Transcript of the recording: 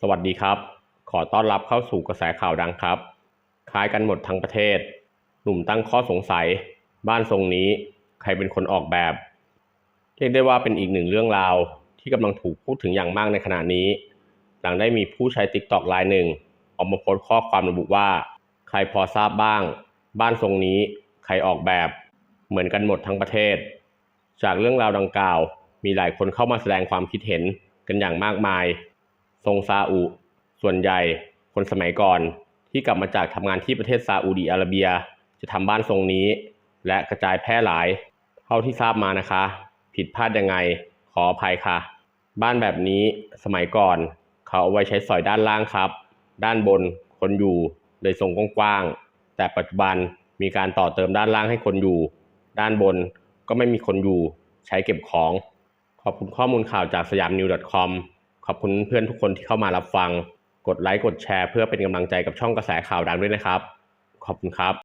สวัสดีครับ ขอต้อนรับเข้าสู่กระแสข่าวดังครับ คล้ายกันหมดทั้งประเทศ หนุ่มตั้งข้อสงสัย บ้านทรงนี้ใครเป็นคนออกแบบ เรียกได้ว่าเป็นอีกหนึ่งเรื่องราวที่กำลังถูกพูดถึงอย่างมากในขณะนี้ หลังได้มีผู้ใช้ t ิ k t o k รายหนึ่ง ออกมาโพสต์ข้อความระบุว่า ใครพอทราบบ้าง บ้านทรงนี้ใครออกแบบ เหมือนกันหมดทั้งประเทศ จากเรื่องราวดังกล่าว มีหลายคนเข้ามาแสดงความคิดเห็นกันอย่างมากมาย ทรงซาอุ ส่วนใหญ่คนสมัยก่อนที่กลับมาจากทำงานที่ประเทศซาอุดีอาระเบีย จะทำบ้านทรงนี้ และกระจายแพร่หลาย เท่าที่ทราบมานะคะ ผิดพลาดยังไงขออภัยค่ะ บ้านแบบนี้สมัยก่อน เขาเอาไว้ใช้สอยด้านล่างครับ ด้านบนคนอยู่เลยทรงกว้างๆแต่ปัจจุบันมีการต่อเติมด้านล่างให้คนอยู่ ด้านบนก็ไม่มีคนอยู่ ใช้เก็บของ ขอบคุณข้อมูลข่าวจากสยามนิว .com ขอบคุณเพื่อนทุกคนที่เข้ามารับฟัง กดไลค์กดแชร์ เพื่อเป็นกำลังใจกับช่องกระแสข่าวดังด้วยนะครับ ขอบคุณครับ